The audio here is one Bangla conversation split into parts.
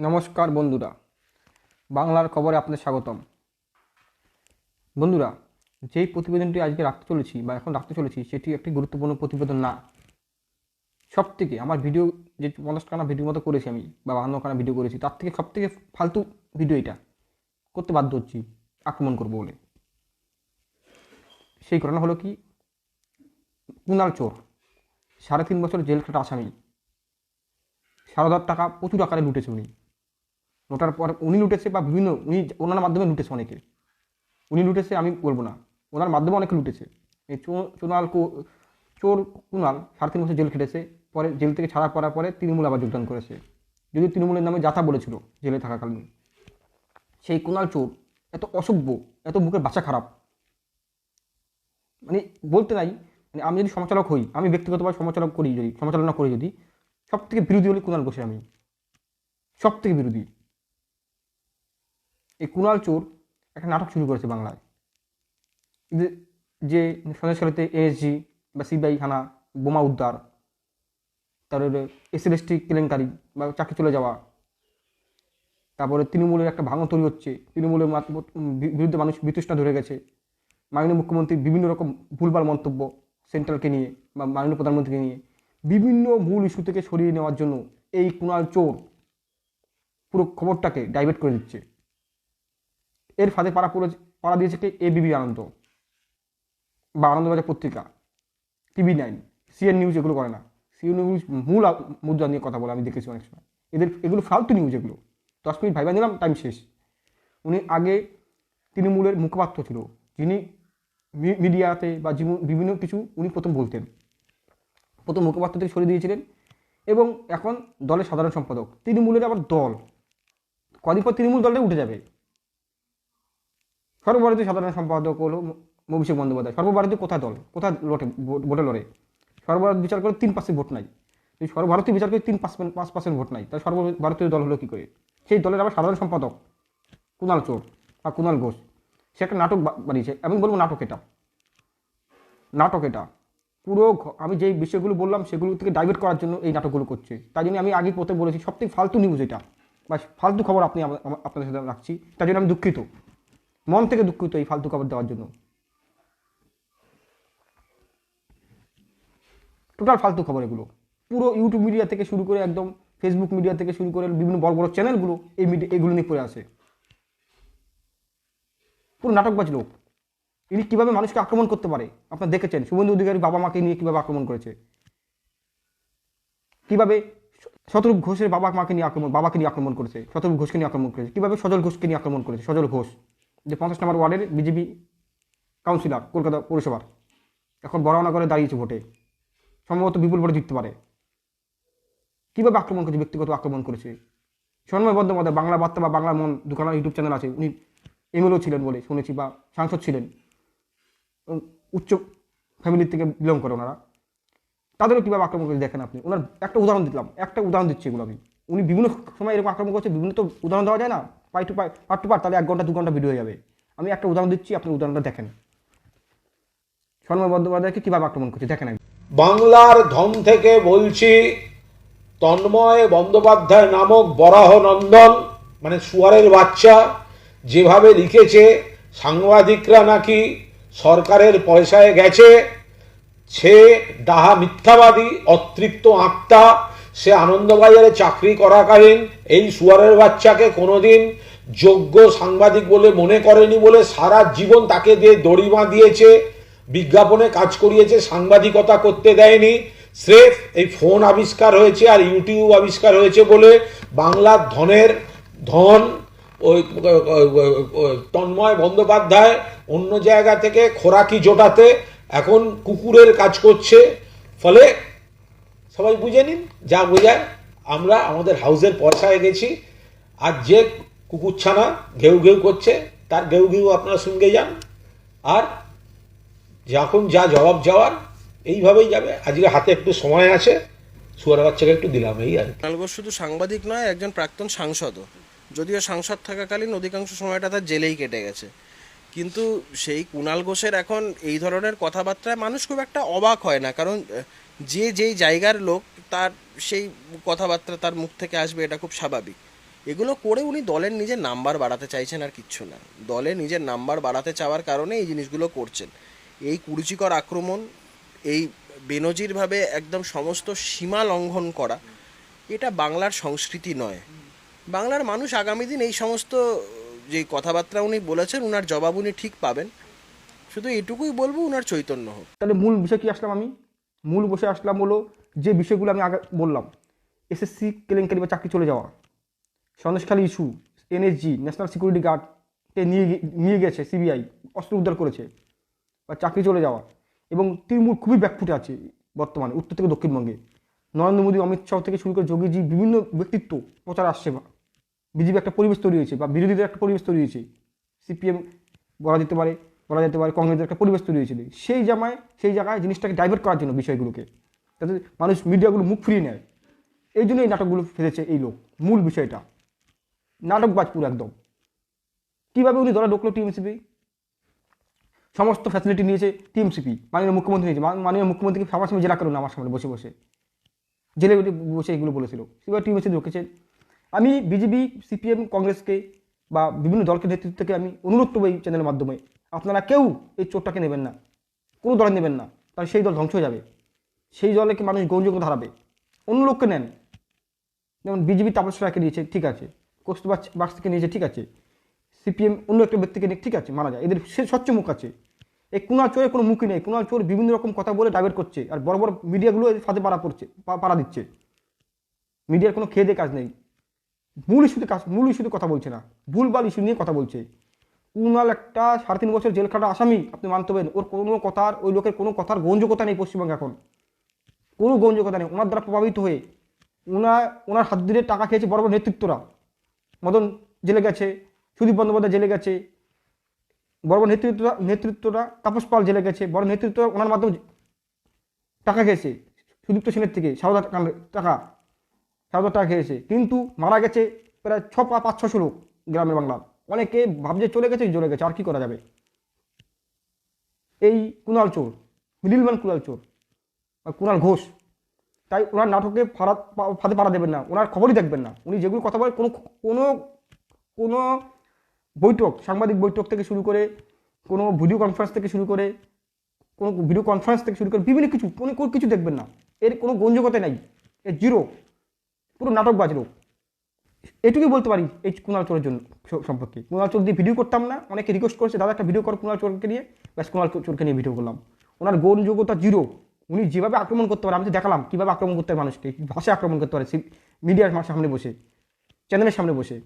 নমস্কার বন্ধুরা, বাংলার খবরে আপনাদের স্বাগতম। বন্ধুরা, যেই প্রতিবেদনটি আজকে রাখতে চলেছি বা এখন রাখতে চলেছি, সেটি একটি গুরুত্বপূর্ণ প্রতিবেদন না। সব থেকে আমার ভিডিও যে পঞ্চাশ ভিডিও মতো করেছি আমি, বা বাহান্নখানা ভিডিও করেছি, তার থেকে সব থেকে ফালতু ভিডিও এটা। করতে বাধ্য হচ্ছি, আক্রমণ করব বলে। সেই ঘটনা হলো কি কুনাল চোর, সাড়ে তিন বছর জেল খাটা আসামি। সারদার টাকা প্রচুর আকারে লুটেছে উনি। লুটার পর উনি লুটেছে বা বিভিন্ন উনি ওনার মাধ্যমে লুটেছে অনেকে। উনি লুটেছে আমি বলব না। ওনার মাধ্যমে অনেকে লুটেছে। এই চোনাল কো- চোর কুনাল সাড়ে তিন বছর জেল খেটেছে, পরে জেল থেকে ছাড়া পড়ার পরে তৃণমূল আবার যোগদান করেছে। যদি তৃণমূলের নামে যাতা বলেছিল জেলে থাকাকালীন। সেই কুনাল চোর এত অসভ্য, এত বুকের বাচ্চা খারাপ। মানে বলতে নাই মানে আমি যদি সমাচালক হই, আমি ব্যক্তিগতভাবে সমাচালক করি যদি সমাচালনা করি যদি সব থেকে বিরোধী হলে কুণাল ঘোষের আমি। সব থেকে বিরোধী। এই কুণাল চোর একটা নাটক শুরু করেছে বাংলায়। যে- সন্দেশখালীতে এএসজি বা সিবিআই থানা বোমা উদ্ধার, তারপরে এসএলএসটি কেলেঙ্কারি বা চাকরি চলে যাওয়া, তারপরে তৃণমূলের একটা ভাঙন তৈরি হচ্ছে, তৃণমূলের বিরুদ্ধে মানুষ বিতৃষ্ণা ধরে গেছে। মাননীয় মুখ্যমন্ত্রীর বিভিন্ন রকম ভুলভাল মন্তব্য সেন্ট্রালকে নিয়ে বা মাননীয় প্রধানমন্ত্রীকে নিয়ে, বিভিন্ন মূল ইস্যু থেকে সরিয়ে নেওয়ার জন্য এই কুণাল চোর পুরো খবরটাকে ডাইভার্ট করে দিচ্ছে। এর ফাঁদে পাড়া পড়ে পাড়া দিয়েছে কে? এবিবি আনন্দ। বা আনন্দবাজার পত্রিকা টিভি নাইন সিএন নিউজ এগুলো করে না। সিএন নিউজ মূল মুদ্রা নিয়ে কথা বলে, আমি দেখেছি অনেক সময়। এদের এগুলো ফালতু নিউজ এগুলো। দশ মিনিট ভাইবা নিলাম টাইম শেষ। উনি আগে তৃণমূলের মুখপাত্র ছিল। যিনি মিডিয়াতে বা বিভিন্ন কিছু উনি প্রথম বলতেন। প্রথম মুখপাত্র থেকে সরিয়ে দিয়েছিলেন এবং এখন দলের সাধারণ সম্পাদক। তৃণমূলের আবার দল। কদিন পর তৃণমূল দলটা উঠে যাবে। সর্বভারতীয় সাধারণ সম্পাদক হলো অভিষেক বন্দ্যোপাধ্যায়। সর্বভারতীয় কোথায় দল? কোথায় লটে ভোট- লড়ে? সর্বভারত বিচার করে তিন পার্সেন্ট ভোট নাই। যদি সর্বভারতীয় বিচার করে তিন পার্সেন্ট পাঁচ পার্সেন্ট ভোট নাই, তাহলে সর্বভারতীয় দল হলো কী করে? সেই দলের আবার সাধারণ সম্পাদক কুণাল চোর বা কুণাল ঘোষ। সে একটা নাটক বানিয়েছে, আমি বলব নাটক এটা। নাটক এটা। পুরো আমি যেই বিষয়গুলো বললাম, সেগুলো থেকে ডাইভার্ট করার জন্য এই নাটকগুলো করছে। তাই জন্য আমি আগে প্রথমে বলেছি সব থেকে ফালতু নিউজ এটা। বা ফালতু খবর আপনি আপনাদের সাথে রাখছি। তার জন্য আমি দুঃখিত। মন থেকে দুঃখিত এই ফালতু খবর দেওয়ার জন্য। টোটাল ফালতু খবর এগুলো। পুরো ইউটিউব মিডিয়া থেকে শুরু করে একদম ফেসবুক মিডিয়া থেকে শুরু করে বিভিন্ন বড় বড় চ্যানেলগুলো এই মিডিয়া এগুলো নিয়ে পড়ে আসে। পুরো নাটকবাজ লোক। ইনি কীভাবে মানুষকে আক্রমণ করতে পারে? আপনারা দেখেছেন, শুভেন্দু অধিকারী বাবা মাকে নিয়ে কীভাবে আক্রমণ করেছে? কীভাবে শতরূপ ঘোষের বাবা মাকে নিয়ে আক্রমণ, বাবাকে নিয়ে আক্রমণ করেছে? শতরূপ ঘোষকে নিয়ে আক্রমণ করেছে। কীভাবে সজল ঘোষকে নিয়ে আক্রমণ করেছে? সজল ঘোষ। যে পঞ্চাশ নম্বর ওয়ার্ডের বিজেপি কাউন্সিলর, কলকাতা পৌরসভার। এখন বড়ানগরে দাঁড়িয়েছে ভোটে। সম্ভবত বিপুল ভোটে জিততে পারে। কীভাবে আক্রমণ করেছে, ব্যক্তিগত আক্রমণ করেছে? সন্ময় বন্দ্যোপাধ্যায়, বাংলা বার্তা বা বাংলা মন দুখানা ইউটিউব চ্যানেল আছে। উনি এমএলও ছিলেন বলে শুনেছি বা সাংসদ ছিলেন। উচ্চ ফ্যামিলির থেকে বিলং করে ওনারা। তাদেরও কীভাবে আক্রমণ করে দেখেন আপনি। ওনার একটা উদাহরণ দিলাম, একটা উদাহরণ দিচ্ছি এগুলো আমি। উনি বিভিন্ন সময় এরকম আক্রমণ করছে, বিভিন্ন তো উদাহরণ দেওয়া যায় না। Pie to pie part to part তাহলে এক ঘণ্টা, দু ঘণ্টা ভিডিও হয়ে যাবে আমি একটা উদাহরণ দিচ্ছি, আপনি উদাহরণটা দেখেন সন্ময় বন্দ্যোপাধ্যায়কে কীভাবে আক্রমণ করছে, দেখেন। বাংলার ধন থেকে বলছি, তন্ময় বন্দ্যোপাধ্যায় নামক বরাহ নন্দন মানে সুয়ারের বাচ্চা, যেভাবে লিখেছে, সাংবাদিকরা নাকি সরকারের পয়সায় গেছে, সে ডাহা মিথ্যাবাদী, অতৃপ্ত আত্মা, সে আনন্দবাজারে চাকরি করাকালীন এই সুয়ারের বাচ্চাকে কোনোদিন যোগ্য সাংবাদিক বলে মনে করেনি বলে সারা জীবন তাকে দিয়ে দড়ি দিয়েছে বিজ্ঞাপনে কাজ করিয়েছে, সাংবাদিকতা করতে দেয়নি। স্রেফ এই ফোন আবিষ্কার হয়েছে আর ইউটিউব আবিষ্কার হয়েছে বলে বাংলার ধনের ধন ওই তন্ময় বন্দ্যোপাধ্যায় অন্য জায়গা থেকে খোরাকি জোটাতে এখন কুকুরের কাজ করছে। ফলে সবাই বুঝে নিন, যা বোঝায়। আমরা আমাদের হাউসের পয়সায় গেছি আর যে কুকুরছানা ঘেউ ঘেউ করছে, তার ঘেউ ঘেউ আপনারা শুনতে যান। আর যখন যা জবাব যাওয়ার, এইভাবেই যাবে। আজকে হাতে একটু সময় আছে, সুয়ার বাচ্চাকে একটু দিলাম, এই আর। কুণাল শুধু সাংবাদিক নয়, একজন প্রাক্তন সাংসদও। যদিও সাংসদ থাকাকালীন অধিকাংশ সময়টা তার জেলেই কেটে গেছে। কিন্তু সেই কুণাল ঘোষের এখন এই ধরনের কথাবার্তায় মানুষ খুব একটা অবাক হয় না। কারণ যে যেই জায়গার লোক, তার সেই কথাবার্তা তার মুখ থেকে আসবে এটা খুব স্বাভাবিক। এগুলো করে উনি দলের নিজের নাম্বার বাড়াতে চাইছেন আর কিচ্ছু না। দলে নিজের নাম্বার বাড়াতে চাওয়ার কারণে এই জিনিসগুলো করছেন। এই কুরুচিকর আক্রমণ, এই বেনজিরভাবে একদম সমস্ত সীমা লঙ্ঘন করা, এটা বাংলার সংস্কৃতি নয়। বাংলার মানুষ আগামী দিন এই সমস্ত যে কথাবার্তা উনি বলেছেন, উনার জবাব উনি ঠিক পাবেন। শুধু এটুকুই বলব, উনার চৈতন্য হোক। তাহলে মূল বিষয় কি আসলাম আমি? মূল বসে আসলাম হলো যে বিষয়গুলো আমি আগে বললাম। এসএসসি, কেলেঙ্কারি বা চাকরি চলে যাওয়া। Sandeshkhali issue, NSG, national security গার্ডকে নিয়ে নিয়ে গেছে, সিবিআই, অস্ত্র উদ্ধার করেছে বা চাকরি চলে যাওয়া। এবং তৃণমূল খুবই ব্যাকফুটে আছে বর্তমানে, উত্তর থেকে দক্ষিণবঙ্গে। নরেন্দ্র মোদী, অমিত শাহ থেকে শুরু করে যোগীজি, বিভিন্ন ব্যক্তিত্ব প্রচার আসছে বিজেপি একটা পরিবেশ তৈরি হয়েছে বা বিরোধীদের একটা পরিবেশ তৈরি হয়েছে। সিপিএম বলা যেতে পারে, বলা যেতে পারে, কংগ্রেসের একটা পরিবেশ তৈরি হয়েছিল সেই জামায় সেই জায়গায় জিনিসটাকে ডাইভার্ট করার জন্য বিষয়গুলোকে, যাতে মানুষ মিডিয়াগুলো মুখ ফিরিয়ে নেয়। এই জন্য এই নাটকগুলো ফেলেছে এই লোক, মূল বিষয়টা। নাটকবাজ পুরো একদম। কীভাবে উনি দলে ঢুকলো টিএমসিপি? সমস্ত ফ্যাসিলিটি নিয়েছে টিএমসিপি, মাননীয় মুখ্যমন্ত্রী নিয়েছে। মান- মাননীয় মুখ্যমন্ত্রীকে সবার সামনে জেলা করুন আমার সামনে বসে বসে। জেলে বসে এগুলো বলেছিল। সেবার টিএমসি ঢুকেছে। আমি বিজেপি, সিপিএম, কংগ্রেসকে বা বিভিন্ন দলকে নেতৃত্বকে আমি অনুরোধ করব এই চ্যানেলের মাধ্যমে। আপনারা কেউ এই চোরটাকে নেবেন না। কোনো দলে নেবেন না। তাহলে সেই দল ধ্বংস হয়ে যাবে। সেই দলকে মানুষ গ্রহণযোগ্য হারাবে অন্য লোককে নেন। যেমন বিজেপি তাপস রায়কে নিয়েছে, ঠিক আছে। কস্তুবা বাক্স থেকে নিয়েছে, ঠিক আছে। সিপিএম অন্য একটা ব্যক্তিকে নিয়ে ঠিক আছে, মারা যায়। এদের সে স্বচ্ছ মুখ আছে। এই কুণাল চোরের কোনো মুখই নেই। কুণাল চোর বিভিন্ন রকম কথা বলে ডাইভার্ট করছে। আর বড় বড় মিডিয়াগুলো এর সাথে পাড়া পড়ছে পাড়া দিচ্ছে। মিডিয়ার কোনো খেয়ে দিয়ে কাজ নেই। মূল ইস্যুতে কাজ মূল ইস্যুতে কথা বলছে না। ভুলভাল ইস্যু নিয়ে কথা বলছে। কুণাল একটা সাড়ে তিন বছর জেল খাটা আসামি, আপনি মানতে পারেন, ওর কোনো কথার, ওই লোকের কোনো কথার গ্রহণযোগ্যতা নেই পশ্চিমবঙ্গে এখন। কোনো গ্রহণযোগ্যতা নেই। ওনার দ্বারা প্রভাবিত হয়ে ওনার ওনার হাত ধরে টাকা খেয়েছে বড় বড় নেতৃত্বরা। মদন জেলে গেছে, সুদীপ বন্দ্যোপাধ্যায় জেলে গেছে, বড় বড় নেতৃত্বরা নেতৃত্বরা তাপস পাল জেলে গেছে, বড় নেতৃত্ব ওনার মাধ্যমে টাকা খেয়েছে সুদীপ্ত সেনের থেকে, সারদা টাকা। সারদা টাকা খেয়েছে। কিন্তু মারা গেছে প্রায় ছ পাঁচ, ছশো লোক গ্রামের বাংলার অনেকে ভাবছে চলে গেছে চলে গেছে, আর কি করা যাবে? এই কুণাল চোর মিডিলম্যান কুণাল চোর কুণাল ঘোষ, তাই ওনার নাটকে পা- ফাঁদে পাড়া দেবেন না, ওনার খবরই দেখবেন না। উনি যেগুলো কথা বলেন, কোনো কোনো কোনো বৈঠক, সাংবাদিক বৈঠক থেকে শুরু করে, কোনো ভিডিও কনফারেন্স থেকে শুরু করে, কোনো ভিডিও কনফারেন্স থেকে শুরু করে, বিভিন্ন কিছু, কোনো কিছু দেখবেন না। এর কোনো গঞ্জকতা নেই। এর জিরো পুরো নাটকবাজ লোক এটুকুই বলতে পারি এই কুণাল চোরের জন্য সম্পর্কে। কুণাল চোর দিয়ে ভিডিও করতাম না, অনেকে রিকোয়েস্ট করেছে, দাদা, একটা ভিডিও কর কুণাল চোরকে নিয়ে। ব্যাস, কুণাল চোরকে নিয়ে ভিডিও করলাম। ওনার গ্রহণযোগ্যতা জিরো উনি যেভাবে আক্রমণ করতে পারে, আমি তো দেখালাম কীভাবে আক্রমণ করতে পারে মানুষকে ভাষায় আক্রমণ করতে পারে মিডিয়ার সামনে বসে চ্যানেলের সামনে বসে।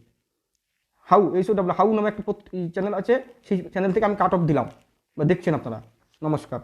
হাউ এইসব ডাবল হাউ নামে একটা চ্যানেল আছে, সেই চ্যানেল থেকে আমি কাট অফ দিলাম। বা দেখছেন আপনারা। নমস্কার।